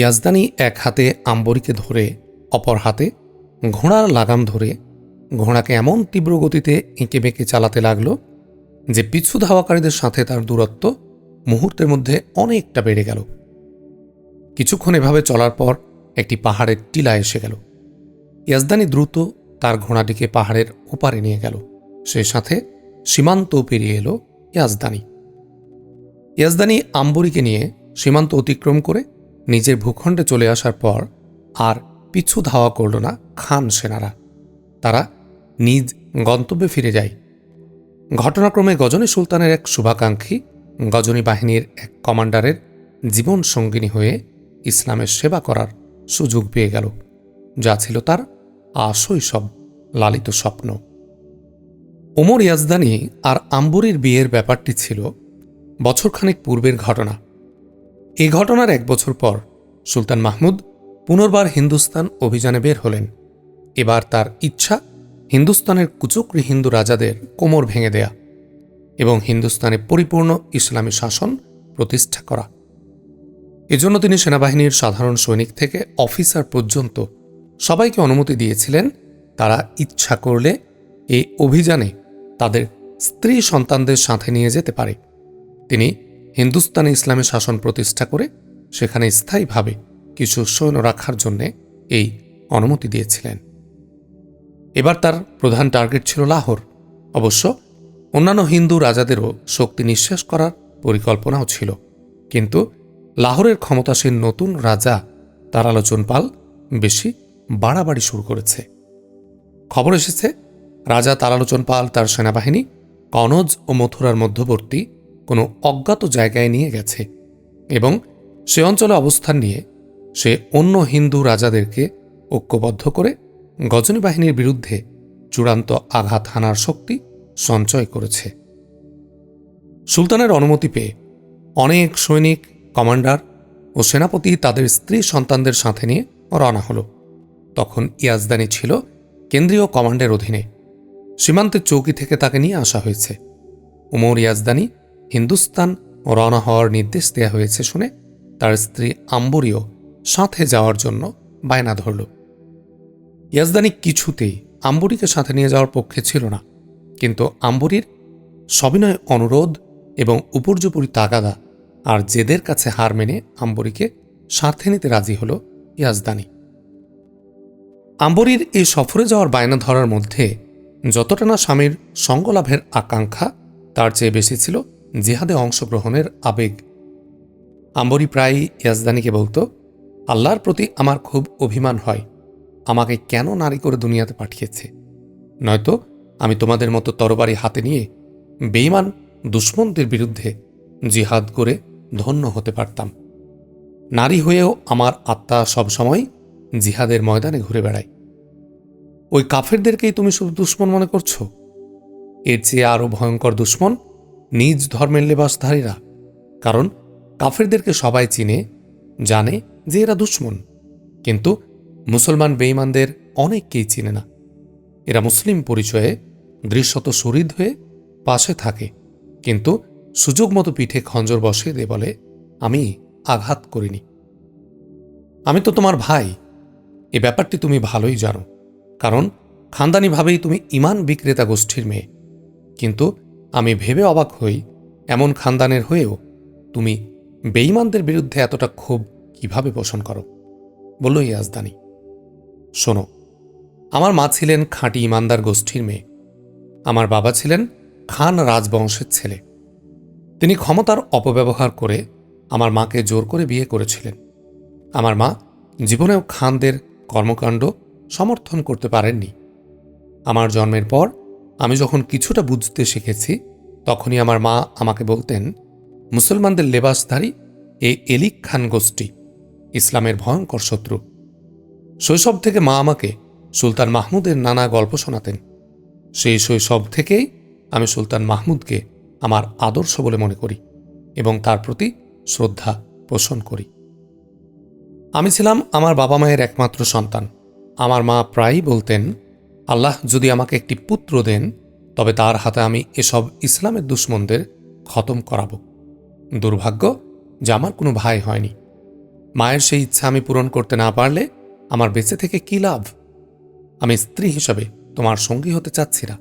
ইয়াজদানি এক হাতে আম্বরীকে ধরে, অপর হাতে ঘোড়ার লাগাম ধরে, ঘোড়াকে এমন তীব্র গতিতে এঁকে বেঁকে চালাতে লাগল যে পিছু ধাওয়াকারীদের সাথে তার দূরত্ব মুহূর্তের মধ্যে অনেকটা বেড়ে গেল। কিছুক্ষণ এভাবে চলার পর একটি পাহাড়ের টিলা এসে গেল। ইয়াজদানি দ্রুত তার ঘোড়াটিকে পাহাড়ের ওপারে নিয়ে গেল। সেই সাথে সীমান্ত পেরিয়ে এলো ইয়াজদানি। ইয়াজদানি আম্বরীকে নিয়ে সীমান্ত অতিক্রম করে নিজের ভূখণ্ডে চলে আসার পর আর পিছু ধাওয়া করল না খান সেনারা। তারা নিজ গন্তব্যে ফিরে যায়। ঘটনাক্রমে গজনী সুলতানের এক শুভাকাঙ্ক্ষী, গজনী বাহিনীর এক কমান্ডারের জীবন সঙ্গিনী হয়ে ইসলামের সেবা করার সুযোগ পেয়ে গেল, যা ছিল তার আশৈশব লালিত স্বপ্ন। ওমর ইয়াজদানি আর আম্বুরির বিয়ের ব্যাপারটি ছিল বছরখানেক পূর্বের ঘটনা। এই ঘটনার এক বছর পর সুলতান মাহমুদ পুনর্বার হিন্দুস্তান অভিযানে বের হলেন। এবার তার ইচ্ছা হিন্দুস্তানের কুচক্রী হিন্দু রাজাদের কোমর ভেঙে দেয়া এবং হিন্দুস্তানে পরিপূর্ণ ইসলামী শাসন প্রতিষ্ঠা করা। এজন্য তিনি সেনাবাহিনীর সাধারণ সৈনিক থেকে অফিসার পর্যন্ত সবাইকে অনুমতি দিয়েছিলেন, তারা ইচ্ছা করলে এই অভিযানে তাদের স্ত্রী সন্তানদের সাথে নিয়ে যেতে পারে। তিনি হিন্দুস্তানে ইসলামী শাসন প্রতিষ্ঠা করে সেখানে স্থায়ীভাবে কিছু সৈন্য রাখার জন্যে এই অনুমতি দিয়েছিলেন। এবার তার প্রধান টার্গেট ছিল লাহোর। অবশ্য অন্যান্য হিন্দু রাজাদেরও শক্তি নিঃশ্বাস করার পরিকল্পনাও ছিল। কিন্তু লাহোরের ক্ষমতাসীন নতুন রাজা তারালোচন পাল বেশি বাড়াবাড়ি শুরু করেছে। খবর এসেছে, রাজা তারালোচন পাল তার সেনাবাহিনী কনজ ও মথুরার মধ্যবর্তী কোনো অজ্ঞাত জায়গায় নিয়ে গেছে এবং সে অঞ্চলে অবস্থান নিয়ে সে অন্য হিন্দু রাজাদেরকে ঐক্যবদ্ধ করে গজনী বাহিনীর বিরুদ্ধে চূড়ান্ত আঘাত হানার শক্তি সঞ্চয় করেছে। সুলতানের অনুমতি পেয়ে অনেক সৈনিক, কমান্ডার ও সেনাপতি তাদের স্ত্রী সন্তানদের সাথে নিয়ে রওনা হল। তখন ইয়াজদানি ছিল কেন্দ্রীয় কমান্ডের অধীনে। সীমান্তের চৌকি থেকে তাকে নিয়ে আসা হয়েছে। উমর ইয়াজদানি হিন্দুস্তান রওনা হওয়ার নির্দেশ দেয়া হয়েছে শুনে তার স্ত্রী আম্বরীয় সাথে যাওয়ার জন্য বায়না ধরল। ইয়াজদানি কিছুতেই আম্বরীকে সাথে নিয়ে যাওয়ার পক্ষে ছিল না, কিন্তু আম্বরীর সবিনয় অনুরোধ এবং উপর্যুপরি তাগাদা আর জেদের কাছে হার মেনে আম্বরীকে সাথে নিতে রাজি হল ইয়াজদানি। আম্বরীর এই সফরে যাওয়ার বায়না ধরার মধ্যে যতটা না স্বামীর সঙ্গলাভের আকাঙ্ক্ষা, তার চেয়ে বেশি ছিল জিহাদে অংশগ্রহণের আবেগ আম্বরী প্রায়ই ইয়াজদানিকে বলতো, আল্লাহর প্রতি আমার খুব অভিমান হয়। আমাকে কেন নারী করে দুনিয়াতে পাঠিয়েছে? নয়তো আমি তোমাদের মতো তরবারি হাতে নিয়ে বেইমান দুশ্মনদের বিরুদ্ধে জিহাদ করে ধন্য হতে পারতাম। নারী হয়েও আমার আত্মা সবসময় জিহাদের ময়দানে ঘুরে বেড়ায়। ওই কাফেরদেরকেই তুমি শুধু দুশ্মন মনে করছ? এর চেয়ে আরও ভয়ঙ্কর দুশ্মন নিজ ধর্মের লেবাসধারীরা। কারণ কাফেরদেরকে সবাই চিনে, জানে যে এরা দুশ্মন। কিন্তু মুসলমান বেইমানদের অনেককেই চিনে না। এরা মুসলিম পরিচয়ে দৃশ্যত শরীদ হয়ে পাশে থাকে। কিন্তু সুযোগ মতো পিঠে খঞ্জর বসে দে বলে, আমি আঘাত করিনি। আমি তো তোমার ভাই। এ ব্যাপারটি তুমি ভালোই জানো। কারণ খানদানিভাবেই তুমি ইমান বিক্রেতা গোষ্ঠীর মেয়ে। কিন্তু আমি ভেবে অবাক হই, এমন খানদানের হয়েও তুমি বেইমানদের বিরুদ্ধে এতটা ক্ষোভ কীভাবে পোষণ করো? বলল ইয়াজদানি শোনো, আমার মা ছিলেন খাঁটি ইমানদার গোষ্ঠীর মেয়ে। আমার বাবা ছিলেন খান রাজবংশের ছেলে। তিনি ক্ষমতার অপব্যবহার করে আমার মাকে জোর করে বিয়ে করেছিলেন। আমার মা জীবনেও খানদের কর্মকাণ্ড সমর্থন করতে পারেননি। আমার জন্মের পর আমি যখন কিছুটা বুঝতে শিখেছি, তখনই আমার মা আমাকে বলতেন মুসলমানদের লেবাসধারী এ এলিক খান গোষ্ঠী, ইসলামের ভয়ঙ্কর শত্রু। শৈশব থেকে মা আমাকে সুলতান মাহমুদের নানা গল্প শোনাতেন। সেই শৈশব থেকেই আমি সুলতান মাহমুদকে আমার আদর্শ বলে মনে করি এবং তার প্রতি শ্রদ্ধা পোষণ করি। আমি ছিলাম আমার বাবা মায়ের একমাত্র সন্তান। আমার মা প্রায়ই বলতেন, আল্লাহ যদি আমাকে একটি পুত্র দেন, তবে তার হাতে আমি এসব ইসলামের দুশ্মনদের খতম করাব। দুর্ভাগ্য যে আমার কোনো ভাই হয়নি। মায়ের সেই ইচ্ছা আমি পূরণ করতে না পারলে আমার বেঁচে থেকে কী লাভ? আমি স্ত্রী হিসাবে তোমার সঙ্গী হতে চাচ্ছি না।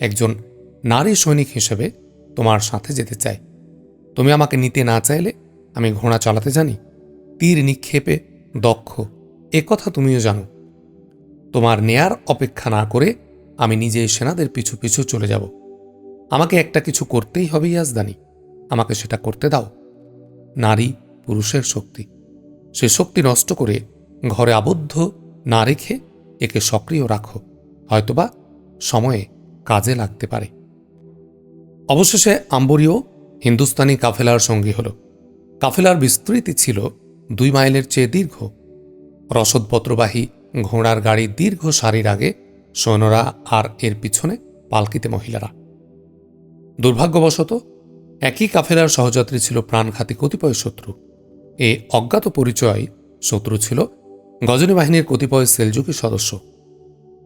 একজন নারী সৈনিক হিসেবে তোমার সাথে যেতে চাই। তুমি আমাকে নিতে না চাইলে আমি ঘোড়া চালাতে জানি। তীর নিক্ষেপে দক্ষ, এ কথা তুমিও জানো। তোমার নেয়ার অপেক্ষা না করে আমি নিজে সেনাদের পিছু পিছু চলে যাব। আমাকে একটা কিছু করতেই হবে ইয়াজদানি। আমাকে সেটা করতে দাও। নারী, পুরুষের শক্তি। সে শক্তি নষ্ট করে ঘরে আবদ্ধ না রেখে একে সক্রিয় রাখো। হয়তোবা সময়ে কাজে লাগতে পারে। অবশেষে আম্বরীয় হিন্দুস্তানি কাফেলার সঙ্গী হল। কাফেলার বিস্তৃতি ছিল দুই মাইলের চেয়ে দীর্ঘ। রসদপত্রবাহী ঘোড়ার গাড়ি দীর্ঘ সারির আগে সৈন্যরা আর এর পিছনে পালকিতে মহিলারা। দুর্ভাগ্যবশত একই কাফেলার সহযাত্রী ছিল প্রাণঘাতী কতিপয় শত্রু। এ অজ্ঞাত পরিচয় শত্রু ছিল গজনী বাহিনীর কতিপয় সেলজুকি সদস্য।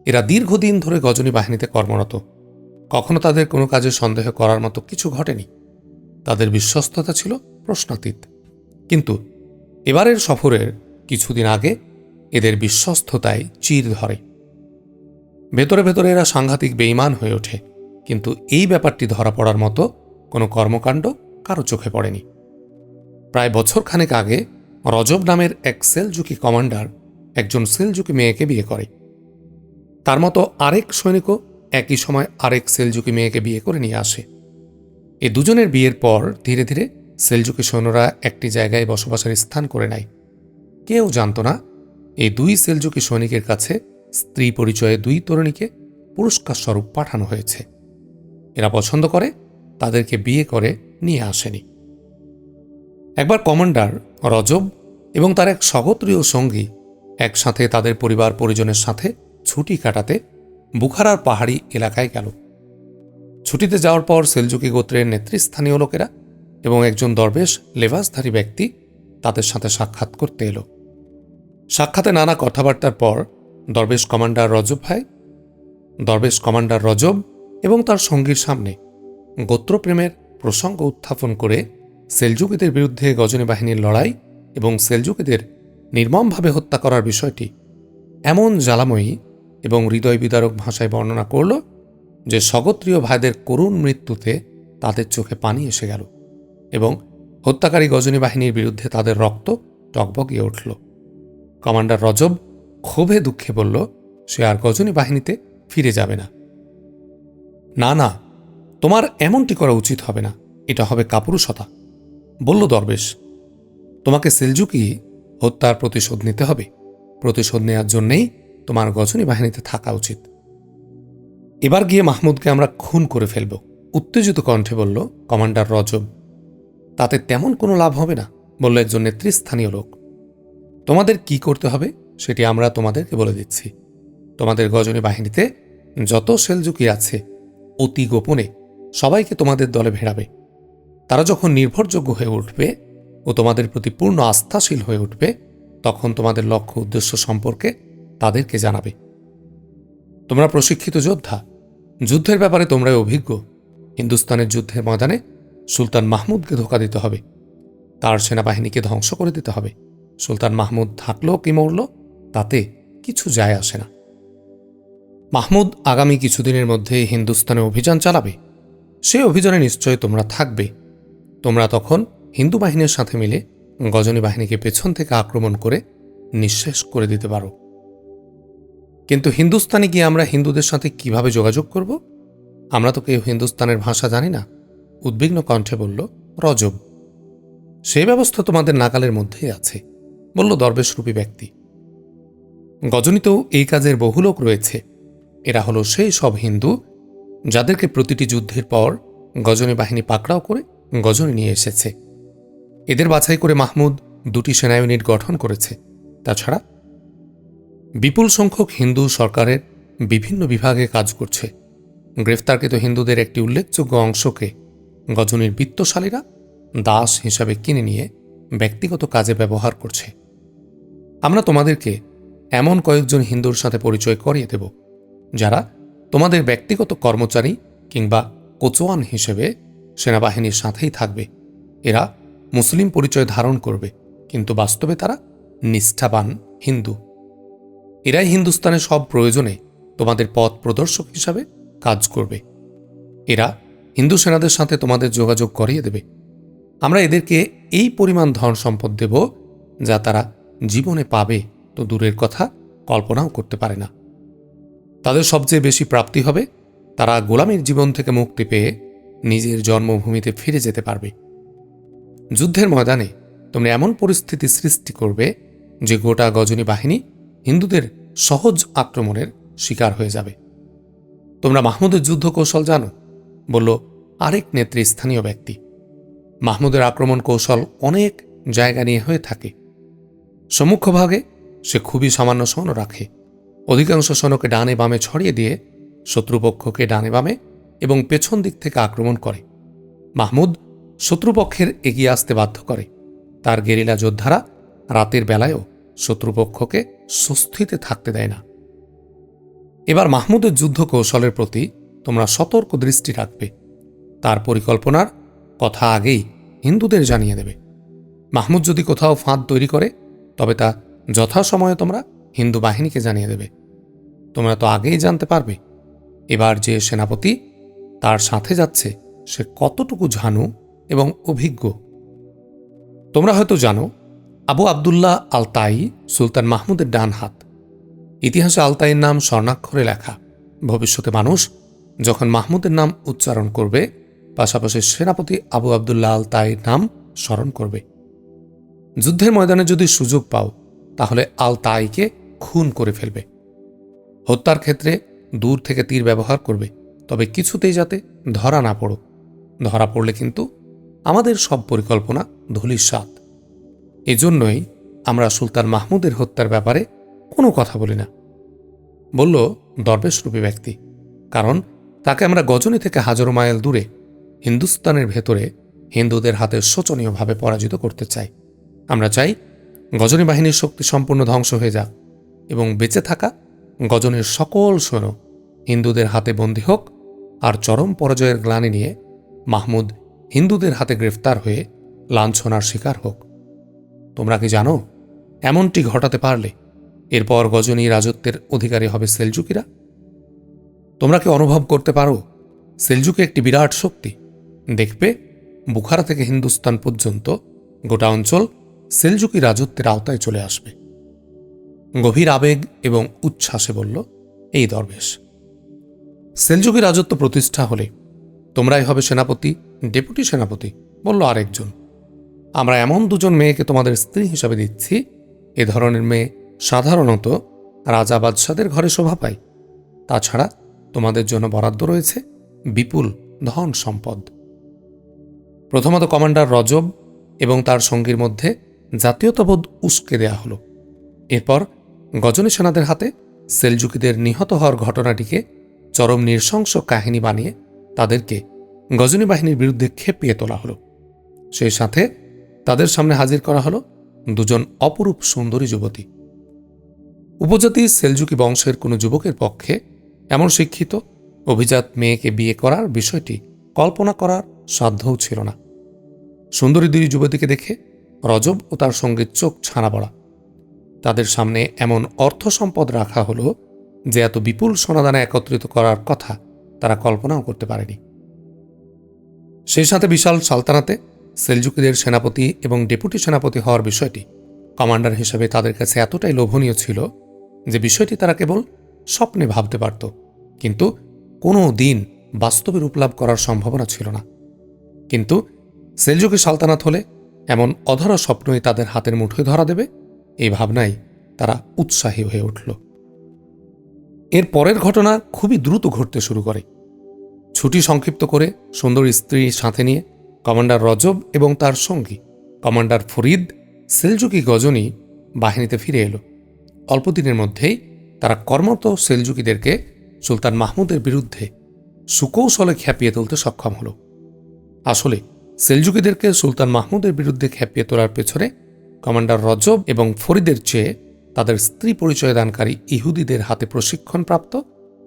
এরা দীর্ঘদিন ধরে গজনী বাহিনীতে কর্মরত। কখনো তাদের কোনো কাজে সন্দেহ করার মতো কিছু ঘটেনি। তাদের বিশ্বস্ততা ছিল প্রশ্নাতীত। কিন্তু এবারের সফরের কিছুদিন আগে এদের বিশ্বস্ততায় চির ধরে। ভেতরে ভেতরে এরা সাংঘাতিক বেইমান হয়ে ওঠে। কিন্তু এই ব্যাপারটি ধরা পড়ার মতো কোনো কর্মকাণ্ড কারও চোখে পড়েনি। প্রায় বছর খানেক আগে রজব নামের এক সেলজুকি কমান্ডার একজন সেলজুকি মেয়েকে বিয়ে করে। তার মতো আরেক সৈনিকও একই সময় আরেক সেলজুকি মেয়েকে বিয়ে করে নিয়ে আসে। এ দুজনের বিয়ের পর ধীরে ধীরে সেলজুকি সৈন্যরা একটি জায়গায় বসবাসের স্থান করে নেয়। কেউ জানত না, এই দুই সেলজুকি সৈনিকের কাছে স্ত্রী পরিচয়ে দুই তরুণীকে পুরস্কার স্বরূপ পাঠানো হয়েছে। এরা পছন্দ করে তাদেরকে বিয়ে করে নিয়ে আসেনি। একবার কমান্ডার রজব এবং তার এক স্বগোত্রীয় সঙ্গী একসাথে তাদের পরিবার পরিজনের সাথে ছুটি কাটাতে বুখারার পাহাড়ি এলাকায় গেল। ছুটিতে যাওয়ার পর সেলজুকি গোত্রের নেতৃস্থানীয় লোকেরা এবং একজন দরবেশ লেবাসধারী ব্যক্তি তাদের সাথে সাক্ষাৎ করতে এলো। সাক্ষাতে নানা কথাবার্তার পর দরবেশ কমান্ডার রজব ভাই, দরবেশ কমান্ডার রজব এবং তার সঙ্গীর সামনে গোত্রপ্রেমের প্রসঙ্গ উত্থাপন করে সেলজুকিদের বিরুদ্ধে গজনী বাহিনীর লড়াই এবং সেলজুকিদের নির্মমভাবে হত্যা করার বিষয়টি এমন জ্বালাময়ী এবং হৃদয় বিদারক ভাষায় বর্ণনা করল যে স্বগোত্রীয় ভাইদের করুণ মৃত্যুতে তাদের চোখে পানি এসে গেল এবং হত্যাকারী গজনী বাহিনীর বিরুদ্ধে তাদের রক্ত টকবগিয়ে উঠল। কমান্ডার রজব ক্ষোভে দুঃখে বলল, সে আর গজনী বাহিনীতে ফিরে যাবে না। না না তোমার এমনটি করা উচিত হবে না। এটা হবে কাপুরুষতা। বলল দরবেশ, তোমাকে সেলজুকি হত্যার প্রতিশোধ নিতে হবে? প্রতিশোধ নেওয়ার জন্যেই তোমার গজনী বাহিনীতে থাকা উচিত। এবার গিয়ে মাহমুদকে আমরা খুন করে ফেলব। উত্তেজিত কণ্ঠে বলল, কমান্ডার রজব, তাতে তেমন কোনো লাভ হবে না, বলল একজন নেতৃস্থানীয় লোক। তোমাদের কি করতে হবে সেটি আমরা তোমাদেরকে বলে দিচ্ছি। তোমাদের গজনী বাহিনীতে যত সেলজুকি আছে, অতি গোপনে সবাইকে তোমাদের দলে ভেড়াবে। তারা যখন নির্ভরযোগ্য হয়ে উঠবে ও তোমাদের প্রতি পূর্ণ আস্থাশীল হয়ে উঠবে, তখন তোমাদের লক্ষ্য উদ্দেশ্য সম্পর্কে তাদেরকে জানাবে। তোমরা প্রশিক্ষিত যোদ্ধা। যুদ্ধের ব্যাপারে তোমরাই অভিজ্ঞ। হিন্দুস্তানের যুদ্ধের ময়দানে সুলতান মাহমুদকে ধোকা দিতে হবে। তার সেনাবাহিনীকে ধ্বংস করে দিতে হবে। সুলতান মাহমুদ থাকল কি মরল, তাতে কিছু যায় আসে না। মাহমুদ আগামী কিছুদিনের মধ্যে হিন্দুস্তানে অভিযান চালাবে। সেই অভিযানে নিশ্চয় তোমরা থাকবে। তোমরা তখন হিন্দু বাহিনীর সাথে মিলে গজনী বাহিনীকে পেছন থেকে আক্রমণ করে নিঃশেষ করে দিতে পারো। কিন্তু হিন্দুস্তানে গিয়ে আমরা হিন্দুদের সাথে কীভাবে যোগাযোগ করব? আমরা তো কেউ হিন্দুস্তানের ভাষা জানি না, উদ্বিগ্ন কণ্ঠে বলল, রজব, সে ব্যবস্থা তোমাদের নাগালের মধ্যেই আছে বলল দরবেশরূপী ব্যক্তি। গজনীতেও এই কাজের বহু লোক রয়েছে। এরা হলো সেই সব হিন্দু যাদেরকে প্রতিটি যুদ্ধের পর গজনী বাহিনী পাকড়াও করে গজনী নিয়ে এসেছে। এদের বাছাই করে মাহমুদ দুটি সেনা ইউনিট গঠন করেছে। তাছাড়া বিপুল সংখ্যক হিন্দু সরকারের বিভিন্ন বিভাগে কাজ করছে। গ্রেফতারকৃত হিন্দুদের একটি উল্লেখযোগ্য অংশকে গজনীর বিত্তশালীরা দাস হিসাবে কিনে নিয়ে ব্যক্তিগত কাজে ব্যবহার করছে। আমরা তোমাদেরকে এমন কয়েকজন হিন্দুর সাথে পরিচয় করিয়ে দেব, যারা তোমাদের ব্যক্তিগত কর্মচারী কিংবা কোচোয়ান হিসেবে সেনাবাহিনীর সাথেই থাকবে। এরা মুসলিম পরিচয় ধারণ করবে, কিন্তু বাস্তবে তারা নিষ্ঠাবান হিন্দু। এরাই হিন্দুস্তানের সব প্রয়োজনে তোমাদের পথ প্রদর্শক হিসাবে কাজ করবে। এরা হিন্দু সেনাদের সাথে তোমাদের যোগাযোগ করিয়ে দেবে। আমরা এদেরকে এই পরিমাণ ধন সম্পদ দেব যা তারা জীবনে পাবে। তো দূরের কথা কল্পনাও করতে পারে না। তাদের সবচেয়ে বেশি প্রাপ্তি হবে তারা গোলামীর জীবন থেকে মুক্তি পেয়ে নিজের জন্মভূমিতে ফিরে যেতে পারবে। যুদ্ধের ময়দানে তোমরা এমন পরিস্থিতি সৃষ্টি করবে যে গোটা গজনী বাহিনী হিন্দুদের সহজ আক্রমণের শিকার হয়ে যাবে। তোমরা মাহমুদের যুদ্ধ কৌশল জানো, বলল আরেক নেত্রী স্থানীয় ব্যক্তি। মাহমুদের আক্রমণ কৌশল অনেক জায়গা নিয়ে হয়ে থাকে। সম্মুখভাগে সে খুবই সামান্য সৈন্য রাখে। অধিকাংশ সৈন্যকে ডানে বামে ছড়িয়ে দিয়ে শত্রুপক্ষকে ডানে বামে এবং পেছন দিক থেকে আক্রমণ করে। মাহমুদ শত্রুপক্ষের এগিয়ে আসতে বাধ্য করে। তার গেরিলা যোদ্ধারা রাতের বেলায়ও শত্রুপক্ষকে স্বস্তিতে থাকতে দেয় না। এবার মাহমুদের যুদ্ধ কৌশলের প্রতি তোমরা সতর্ক দৃষ্টি রাখবে। তার পরিকল্পনার কথা আগেই হিন্দুদের জানিয়ে দেবে। মাহমুদ যদি কোথাও ফাঁদ তৈরি করে, তবে তা যথাসময়ে তোমরা হিন্দু বাহিনীকে জানিয়ে দেবে। তোমরা তো আগেই জানতে পারবে, এবার যে সেনাপতি তার সাথে যাচ্ছে, সে কতটুকু ঝানু এবং অভিজ্ঞ। তোমরা হয়তো জানো, আবু আবদুল্লাহ আলতাই সুলতান মাহমুদের ডান হাত। ইতিহাসে আলতাইয়ের নাম স্বর্ণাক্ষরে লেখা। ভবিষ্যতে মানুষ যখন মাহমুদের নাম উচ্চারণ করবে, পাশাপাশি সেনাপতি আবু আবদুল্লাহ আলতাইয়ের নাম স্মরণ করবে। যুদ্ধের ময়দানে যদি সুযোগ পাও, তাহলে আলতাইকে খুন করে ফেলবে। হত্যার ক্ষেত্রে দূর থেকে তীর ব্যবহার করবে, তবে কিছুতেই যাতে ধরা না পড়ো। ধরা পড়লে কিন্তু আমাদের সব পরিকল্পনা ধুলির স্বাদ এজন্যই আমরা সুলতান মাহমুদের হত্যার ব্যাপারে কোনো কথা বলি না। বলল দরবেশরূপী ব্যক্তি, কারণ তাকে আমরা গজনী থেকে হাজারো মাইল দূরে, হিন্দুস্তানের ভেতরে হিন্দুদের হাতে শোচনীয়ভাবে পরাজিত করতে চাই। আমরা চাই গজনী বাহিনীর শক্তি সম্পূর্ণ ধ্বংস হয়ে যাক। এবং বেঁচে থাকা গজনের সকল সৈন্য হিন্দুদের হাতে বন্দী হোক আর চরম পরাজয়ের গ্লানি নিয়ে মাহমুদ হিন্দুদের হাতে গ্রেফতার হয়ে লাঞ্ছনার শিকার হোক। তোমরা কি জানো, এমনটি ঘটাতে পারলে এরপর গজনী রাজত্বের অধিকারী হবে সেলজুকিরা? তোমরা কি অনুভব করতে পারো, সেলজুকে একটি বিরাট শক্তি। দেখবে, বুখারা থেকে হিন্দুস্তান পর্যন্ত গোটা অঞ্চল সেলজুকি রাজত্বের আওতায় চলে আসবে। গভীর আবেগ এবং উচ্ছ্বাসে বলল, এই দরবেশ সেলজুকি রাজত্ব প্রতিষ্ঠা হলে তোমরাই হবে সেনাপতি, ডেপুটি সেনাপতি, বলল আরেকজন। আমরা এমন দুজন মেয়েকে তোমাদের স্ত্রী হিসাবে দিচ্ছি, এ ধরনের মেয়ে সাধারণত রাজা বাদশাদের ঘরে শোভা পায়। তাছাড়া তোমাদের জন্য বরাদ্দ রয়েছে বিপুল ধন সম্পদ। প্রথমত কমান্ডার রজব এবং তার সঙ্গীর মধ্যে জাতীয়তাবোধ উস্কে দেয়া হলো। এরপর গজনী সেনাদের হাতে সেলজুকিদের নিহত হওয়ার ঘটনাটিকে চরম নৃশংস কাহিনী বানিয়ে তাদেরকে গজনী বাহিনীর বিরুদ্ধে খেপিয়ে তোলা হলো। সেই সাথে তাদের সামনে হাজির করা হলো দুজন অপরূপ সুন্দরী যুবতী। উপজাতি সেলজুকি বংশের কোনো যুবকের পক্ষে এমন শিক্ষিত, অভিজাত মেয়েকে বিয়ে করার বিষয়টি কল্পনা করার সাধ্যও ছিল না। সুন্দরী দুই যুবতীকে দেখে রজব ও তার সঙ্গে চোখ ছানা পড়া। তাদের সামনে এমন অর্থ সম্পদ রাখা হলো যে এত বিপুল সোনাদানা একত্রিত করার কথা তারা কল্পনাও করতে পারেনি। সেই সাথে বিশাল সালতানাতে সেলজুকিদের সেনাপতি এবং ডেপুটি সেনাপতি হওয়ার বিষয়টি কমান্ডার হিসেবে তাদের কাছে এতটাই লোভনীয় ছিল যে বিষয়টি তারা কেবল স্বপ্নে ভাবতে পারত, কিন্তু কোনো দিন বাস্তবে রূপলাভ করার সম্ভাবনা ছিল না। কিন্তু সেলজুকি সালতানাত হলে এমন অধরা স্বপ্নই তাদের হাতের মুঠোয় ধরা দেবে এই ভাবনাই তারা উৎসাহী হয়ে উঠল। এর পরের ঘটনা খুবই দ্রুত ঘটতে শুরু করে। ছুটি সংক্ষিপ্ত করে সুন্দর স্ত্রী সাথে নিয়ে কমান্ডার রজব এবং তার সঙ্গী কমান্ডার ফরিদ সেলজুকি গজনী বাহিনীতে ফিরে এলো। অল্পদিনের মধ্যেই তারা কর্মরত সেলজুকিদেরকে সুলতান মাহমুদের বিরুদ্ধে সুকৌশলে খ্যাপিয়ে তুলতে সক্ষম হল। আসলে সেলজুকিদেরকে সুলতান মাহমুদের বিরুদ্ধে খ্যাপিয়ে তোলার পেছনে কমান্ডার রজব এবং ফরিদের চেয়ে তাদের স্ত্রী পরিচয় দানকারী ইহুদিদের হাতে প্রশিক্ষণপ্রাপ্ত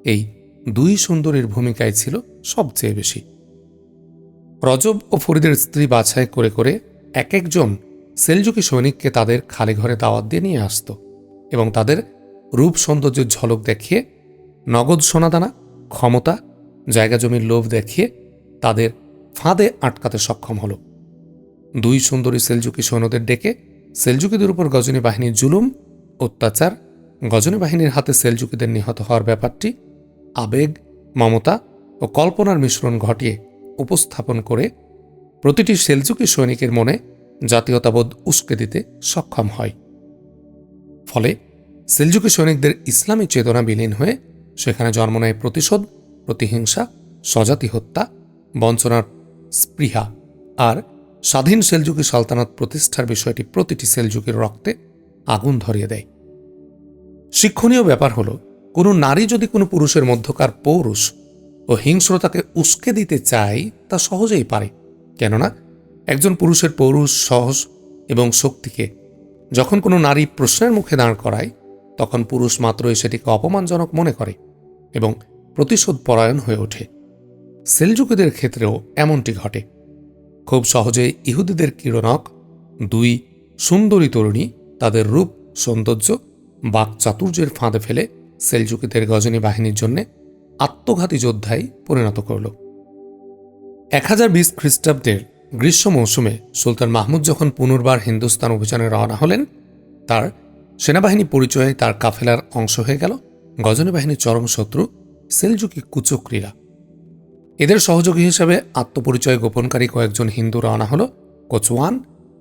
এই দুই সুন্দরীর ভূমিকায় ছিল সবচেয়ে বেশি। রজব ও ফরিদের স্ত্রী বাছাই করে করে এক একজন সেলজুকি সৈনিককে তাদের খালি ঘরে দাওয়াত দিয়ে নিয়ে আসত এবং তাদের রূপ সৌন্দর্যের ঝলক দেখিয়ে, নগদ সোনাদানা, ক্ষমতা, জায়গা জমির লোভ দেখিয়ে তাদের ফাঁদে আটকাতে সক্ষম হল। দুই সুন্দরী সেলজুকি সৈন্যদের ডেকে সেলজুকিদের উপর গজনী বাহিনীর জুলুম, অত্যাচার, গজনী বাহিনীর হাতে সেলজুকিদের নিহত হওয়ার ব্যাপারটি, আবেগ, মমতা ও কল্পনার মিশ্রণ ঘটিয়ে উপস্থাপন করে প্রতিটি সেলজুকি সৈনিকের মনে জাতীয়তাবোধ উস্কে দিতে সক্ষম হয়। ফলে সেলজুকি সৈনিকদের ইসলামী চেতনা বিলীন হয়ে সেখানে জন্ম নেয় প্রতিশোধ, প্রতিহিংসা, স্বজাতি হত্যা, বঞ্চনার স্পৃহা আর স্বাধীন সেলজুকি সালতানাত প্রতিষ্ঠার বিষয়টি প্রতিটি সেলজুকির রক্তে আগুন ধরিয়ে দেয়। শিক্ষণীয় ব্যাপার হল, কোনো নারী যদি কোনো পুরুষের মধ্যকার পৌরুষ ও হিংস্রতাকে উস্কে দিতে চায়, তা সহজেই পারে। কেননা, একজন পুরুষের পৌরুষ সহজ এবং শক্তিকে যখন কোনো নারী প্রশ্নের মুখে দাঁড় করায়, তখন পুরুষ মাত্রই সেটিকে অপমানজনক মনে করে এবং প্রতিশোধ পরায়ণ হয়ে ওঠে। সেলজুকিদের ক্ষেত্রেও এমনটি ঘটে। খুব সহজে ইহুদিদের কিরণক, দুই সুন্দরী তরুণী, তাদের রূপ, সৌন্দর্য বাকচাতুর্যের ফাঁদে ফেলে সেলজুকিদের গজনী বাহিনীর জন্য আত্মঘাতী যোদ্ধায় পরিণত করল। এক হাজার বিশ খ্রিস্টাব্দের গ্রীষ্ম মৌসুমে সুলতান মাহমুদ যখন পুনর্বার হিন্দুস্তান অভিযানে রওনা হলেন, তার সেনাবাহিনী পরিচয়ে তার কাফেলার অংশ হয়ে গেল। গজনী বাহিনীর চরম শত্রু সেলজুকি কুচক্রীরা। এদের সহযোগী হিসেবে আত্মপরিচয় গোপনকারী কয়েকজন হিন্দু রওনা হল কোচওয়ান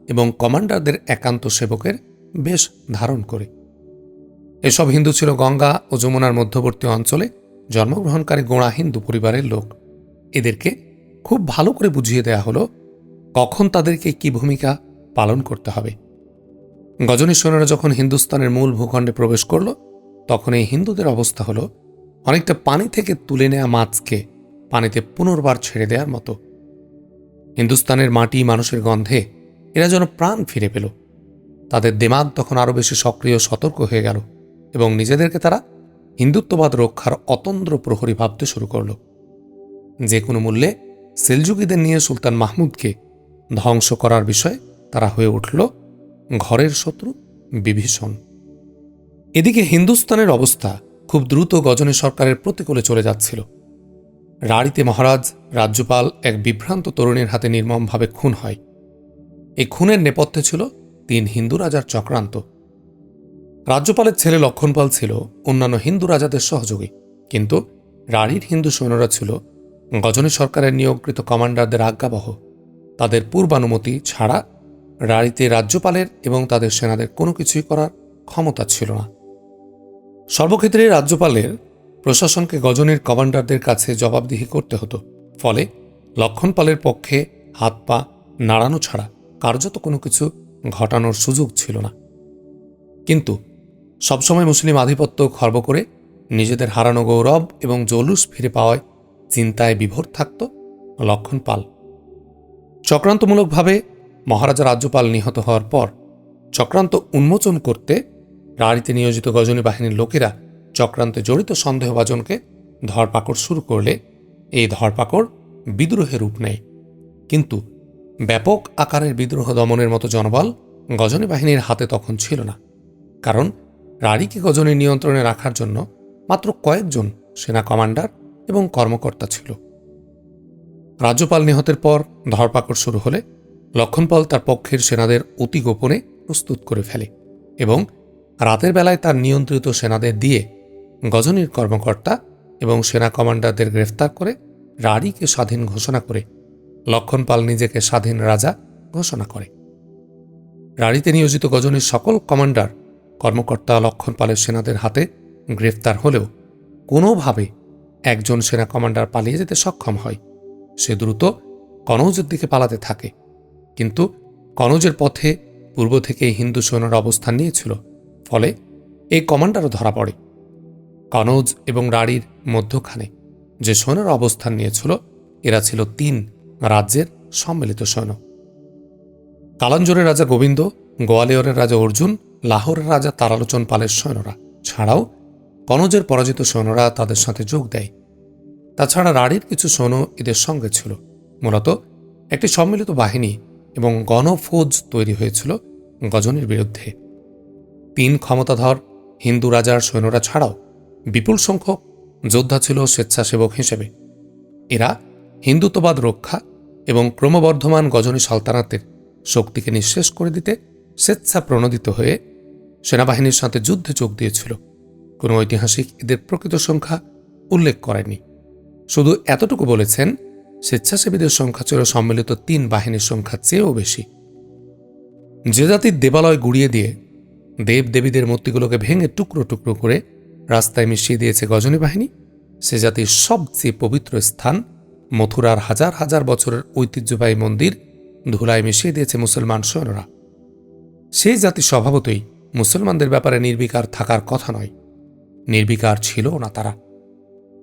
এবং কমান্ডারদের একান্ত সেবকের বেশ ধারণ করে। এসব হিন্দু ছিল গঙ্গা ও যমুনার মধ্যবর্তী অঞ্চলে জন্মগ্রহণকারী গোড়া হিন্দু পরিবারের লোক। এদেরকে খুব ভালো করে বুঝিয়ে দেয়া হলো কখন তাদেরকে কি ভূমিকা পালন করতে হবে। গজনী সৈন্যরা যখন হিন্দুস্তানের মূল ভূখণ্ডে প্রবেশ করল, তখন এই হিন্দুদের অবস্থা হলো অনেকটা পানি থেকে তুলে নেওয়া মাছকে পানিতে পুনর্বার ছেড়ে দেওয়ার মতো। হিন্দুস্তানের মাটি মানুষের গন্ধে এরা যেন প্রাণ ফিরে পেল। তাদের দেমাগ তখন আরও বেশি সক্রিয়, সতর্ক হয়ে গেল এবং নিজেদেরকে তারা হিন্দুত্ববাদ রক্ষার অতন্দ্র প্রহরী ভাবতে শুরু করল। যে কোনো মূল্যে সেলজুকিদের নিয়ে সুলতান মাহমুদকে ধ্বংস করার বিষয়ে তারা হয়ে উঠল ঘরের শত্রু বিভীষণ। এদিকে হিন্দুস্তানের অবস্থা খুব দ্রুত গজনী সরকারের প্রতিকূলে চলে যাচ্ছিল। রাড়িতে মহারাজ, রাজ্যপাল এক বিভ্রান্ত তরুণীর হাতে নির্মমভাবে খুন হয়। এই খুনের নেপথ্যে ছিল তিন হিন্দু রাজার চক্রান্ত। রাজ্যপালের ছেলে লক্ষণপাল ছিল অন্যান্য হিন্দু রাজাদের সহযোগী, কিন্তু রাড়ির হিন্দু সৈন্যরা ছিল গজনী সরকারের নিয়োগকৃত কমান্ডারদের আজ্ঞাবহ। তাদের পূর্বানুমতি ছাড়া রাড়িতে রাজ্যপালের এবং তাদের সেনাদের কোনো কিছুই করার ক্ষমতা ছিল না। সর্বক্ষেত্রে রাজ্যপালের প্রশাসনকে গজনের কমান্ডারদের কাছে জবাবদিহি করতে হতো। ফলে লক্ষণপালের পক্ষে হাত পা নাড়ানো ছাড়া কার্যত কোনো কিছু ঘটানোর সুযোগ ছিল না। কিন্তু সবসময় মুসলিম আধিপত্য খর্ব করে নিজেদের হারানো গৌরব এবং জলুস ফিরে পাওয়ায় চিন্তায় বিভোর থাকত লক্ষণ পাল। চক্রান্তমূলকভাবে মহারাজা রাজ্যপাল নিহত হওয়ার পর চক্রান্ত উন্মোচন করতে রাড়িতে নিয়োজিত গজনী বাহিনীর লোকেরা চক্রান্তে জড়িত সন্দেহভাজনকে ধরপাকড় শুরু করলে এই ধরপাকড় বিদ্রোহের রূপ নেয়। কিন্তু ব্যাপক আকারের বিদ্রোহ দমনের মতো জনবল গজনী বাহিনীর হাতে তখন ছিল না। কারণ রাড়িকে গজনের নিয়ন্ত্রণে রাখার জন্য মাত্র কয়েকজন সেনা কমান্ডার এবং কর্মকর্তা ছিল। রাজ্যপাল নিহতের পর ধরপাকড় শুরু হলে লক্ষণপাল তার পক্ষের সেনাদের অতি গোপনে প্রস্তুত করে ফেলে এবং রাতের বেলায় তার নিয়ন্ত্রিত সেনাদের দিয়ে গজনীর কর্মকর্তা এবং সেনা কমান্ডারদের গ্রেফতার করে রাড়িকে স্বাধীন ঘোষণা করে লক্ষণপাল নিজেকে স্বাধীন রাজা ঘোষণা করে। রাড়িতে নিয়োজিত গজনীর সকল কমান্ডার, কর্মকর্তা লক্ষণপালের সেনাদের হাতে গ্রেফতার হলেও কোনোভাবে একজন সেনা কমান্ডার পালিয়ে যেতে সক্ষম হয়। সে দ্রুত কনৌজের দিকে পালাতে থাকে। কিন্তু কনৌজের পথে পূর্ব থেকে হিন্দু সৈন্যরা অবস্থান নিয়েছিল। ফলে এই কমান্ডারও ধরা পড়ে। কনৌজ এবং রাড়ির মধ্যখানে যে সৈন্যরা অবস্থান নিয়েছিল, এরা ছিল তিন রাজ্যের সম্মিলিত সৈন্য। কালাঞ্জরের রাজা গোবিন্দ, গোয়ালিয়রের রাজা অর্জুন, লাহোরের রাজা তারালোচন পালের সৈন্যরা ছাড়াও কনজের পরাজিত সৈন্যরা তাদের সাথে যোগ দেয়। তাছাড়া রাড়ির কিছু সৈন্য এদের সঙ্গে ছিল। মূলত একটি সম্মিলিত বাহিনী এবং গণফৌজ তৈরি হয়েছিল গজনের বিরুদ্ধে। তিন ক্ষমতাধর হিন্দু রাজার সৈন্যরা ছাড়াও বিপুল সংখ্যক যোদ্ধা ছিল স্বেচ্ছাসেবক হিসেবে। এরা হিন্দুত্ববাদ রক্ষা এবং ক্রমবর্ধমান গজনী সালতানাতের শক্তিকে নিঃশেষ করে দিতে স্বেচ্ছা প্রণোদিত হয়ে সেনাবাহিনীর সাথে যুদ্ধে যোগ দিয়েছিল। কোনো ঐতিহাসিক এদের প্রকৃত সংখ্যা উল্লেখ করেনি। শুধু এতটুকু বলেছেন, স্বেচ্ছাসেবীদের সংখ্যা ছিল সম্মিলিত তিন বাহিনীর সংখ্যার চেয়েও বেশি। যে জাতির দেবালয় গুড়িয়ে দিয়ে দেব দেবীদের মূর্তিগুলোকে ভেঙে টুকরো টুকরো করে রাস্তায় মিশিয়ে দিয়েছে গজনী বাহিনী। সে জাতির সবচেয়ে পবিত্র স্থান, মথুরার হাজার হাজার বছরের ঐতিহ্যবাহী মন্দির, ধুলায় মিশিয়ে দিয়েছে মুসলমান সৈন্যরা। সেই জাতি স্বভাবতই মুসলমানদের ব্যাপারে নির্বিকার থাকার কথা নয়। নির্বিকার ছিল না তারা।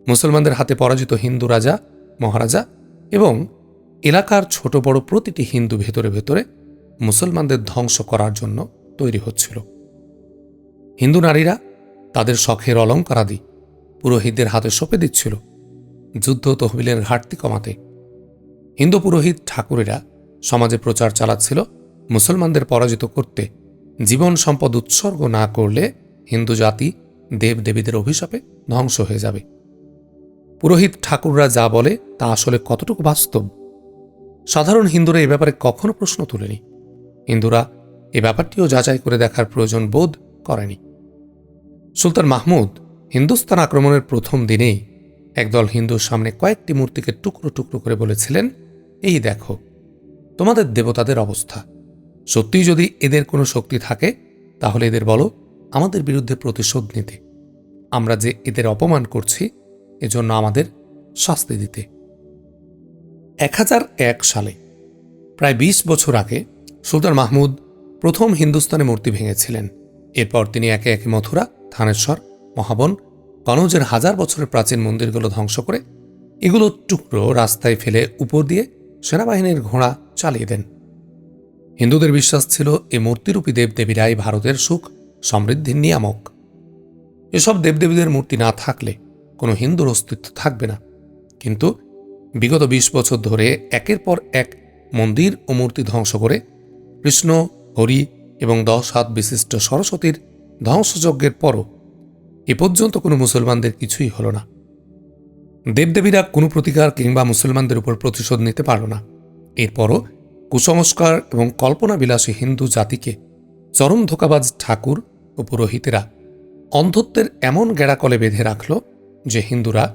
মুসলমানদের হাতে পরাজিত হিন্দু রাজা, মহারাজা এবং এলাকার ছোট বড় প্রতিটি হিন্দু ভেতরে ভেতরে মুসলমানদের ধ্বংস করার জন্য তৈরি হচ্ছিল। হিন্দু নারীরা তাদের শখের অলঙ্কারাদি পুরোহিতদের হাতে সঁপে দিচ্ছিল। যুদ্ধ তহবিলের ঘাটতি কমাতে। হিন্দু পুরোহিত ঠাকুরেরা সমাজে প্রচার চালাচ্ছিল, মুসলমানদের পরাজিত করতে। জীবন সম্পদ উৎসর্গ না করলে হিন্দু জাতি দেব দেবীদের অভিশাপে ধ্বংস হয়ে যাবে। পুরোহিত ঠাকুররা যা বলে তা আসলে কতটুকু বাস্তব? সাধারণ হিন্দুরা এ ব্যাপারে কখনো প্রশ্ন তুলেনি। হিন্দুরা এ ব্যাপারটিও যাচাই করে দেখার প্রয়োজন বোধ করেনি। সুলতান মাহমুদ হিন্দুস্তান আক্রমণের প্রথম দিনেই একদল হিন্দুর সামনে কয়েকটি মূর্তিকে টুকরো টুকরো করে বলেছিলেন, এই দেখো, তোমাদের দেবতাদের অবস্থা। সত্যিই যদি এদের কোনো শক্তি থাকে, তাহলে এদের বলো, আমাদের বিরুদ্ধে প্রতিশোধ নিতে। আমরা যে এদের অপমান করছি, এজন্য আমাদের শাস্তি দিতে। এক হাজার এক সালে, প্রায় ২০ বছর আগে, সুলতান মাহমুদ প্রথম হিন্দুস্তানে মূর্তি ভেঙেছিলেন। এরপর তিনি একে একে মথুরা থানেশ্বর, মহাবন কনৌজের হাজার বছরের প্রাচীন মন্দিরগুলো ধ্বংস করে এগুলো টুকরো রাস্তায় ফেলে উপর দিয়ে সেনাবাহিনীর ঘোড়া চালিয়ে দেন। হিন্দুদের বিশ্বাস ছিল এ মূর্তিরূপী দেবদেবীরাই ভারতের সুখ, সমৃদ্ধির নিয়ামক। এসব দেবদেবীদের মূর্তি না থাকলে কোনো হিন্দুর অস্তিত্ব থাকবে না। কিন্তু বিগত ২০ বছর ধরে একের পর এক মন্দির ও মূর্তি ধ্বংস করে কৃষ্ণ, হরি এবং দশ হাত বিশিষ্ট সরস্বতীর ধ্বংসযজ্ঞের পরও এ পর্যন্ত কোনো মুসলমানদের কিছুই হল না। দেবদেবীরা কোনো প্রতিকার কিংবা মুসলমানদের উপর প্রতিশোধ নিতে পারল না। এরপরও কুসংস্কার এবং কল্পনাবিলাসী হিন্দু জাতিকে চরম ধোকাবাজ ঠাকুর ও পুরোহিতেরা অন্ধত্বের এমন গেড়াকলে বেঁধে রাখল যে হিন্দুরা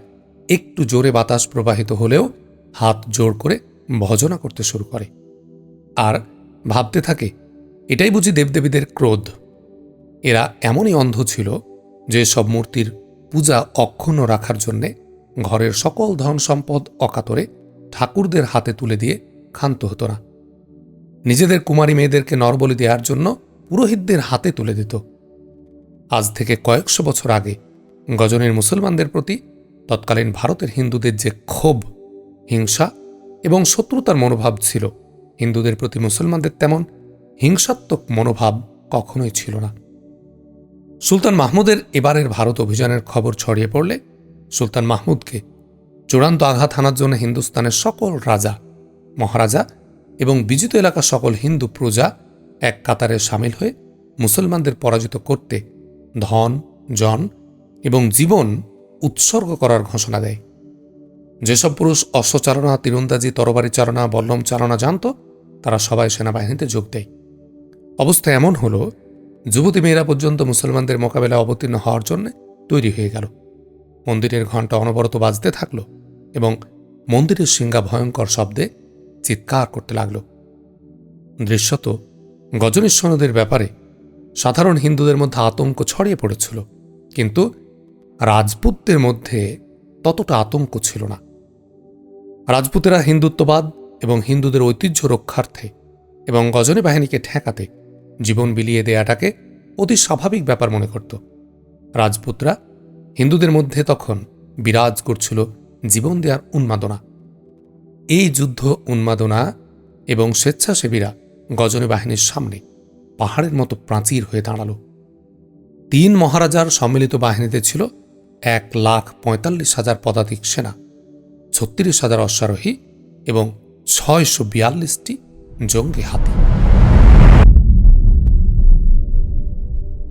একটু জোরে বাতাস প্রবাহিত হলেও হাত জোর করে ভজনা করতে শুরু করে। আর ভাবতে থাকে, এটাই বুঝি দেবদেবীদের ক্রোধ। এরা এমনই অন্ধ ছিল যে সব মূর্তির পূজা অক্ষুণ্ণ রাখার জন্যে ঘরের সকল ধন সম্পদ অকাতরে ঠাকুরদের হাতে তুলে দিয়ে ক্ষান্ত হতো না। নিজেদের কুমারী মেয়েদেরকে নরবলি দেওয়ার জন্য পুরোহিতদের হাতে তুলে দিত। আজ থেকে কয়েকশো বছর আগে গজনের মুসলমানদের প্রতি তৎকালীন ভারতের হিন্দুদের যে ক্ষোভ, হিংসা এবং শত্রুতার মনোভাব ছিল, হিন্দুদের প্রতি মুসলমানদের তেমন হিংসাত্মক মনোভাব কখনোই ছিল না। সুলতান মাহমুদের এবারের ভারত অভিযানের খবর ছড়িয়ে পড়লে সুলতান মাহমুদকে চূড়ান্ত আঘাত হানার জন্য হিন্দুস্তানের সকল রাজা, মহারাজা এবং বিজিত এলাকার সকল হিন্দু প্রজা এক কাতারে সামিল হয়ে মুসলমানদের পরাজিত করতে ধন, জন এবং জীবন উৎসর্গ করার ঘোষণা দেয়। যেসব পুরুষ অশ্বচারণা তীরন্দাজি, তরবারি চালনা, বল্লম চালনা জানত, তারা সবাই সেনাবাহিনীতে যোগ দেয়। অবস্থা এমন হল যুবতী মেয়েরা পর্যন্ত মুসলমানদের মোকাবেলা অবতীর্ণ হওয়ার জন্য তৈরি হয়ে গেল। মন্দিরের ঘণ্টা অনবরত বাজতে থাকল এবং মন্দিরের সিংহা ভয়ঙ্কর শব্দে চিৎকার করতে লাগল। দৃশ্যত গজনীশ্বরদের ব্যাপারে সাধারণ হিন্দুদের মধ্যে আতঙ্ক ছড়িয়ে পড়েছিল, কিন্তু রাজপুতদের মধ্যে ততটা আতঙ্ক ছিল না। রাজপুতেরা হিন্দুত্ববাদ এবং হিন্দুদের ঐতিহ্য রক্ষার্থে এবং গজনী বাহিনীকে ঠেকাতে জীবন বিলিয়ে দেয়াটাকে অতি স্বাভাবিক ব্যাপার মনে করত। রাজপুতরা হিন্দুদের মধ্যে তখন বিরাজ করছিল জীবন দেওয়ার উন্মাদনা। এই যুদ্ধ, উন্মাদনা এবং স্বেচ্ছাসেবীরা গজনী বাহিনীর সামনে পাহাড়ের মতো প্রাচীর হয়ে দাঁড়াল। তিন মহারাজার সম্মিলিত বাহিনীতে ছিল এক লাখ পঁয়তাল্লিশ হাজার পদাতিক সেনা, ছত্রিশ হাজার অশ্বারোহী এবং ছয়শো বিয়াল্লিশটি জঙ্গি হাতি।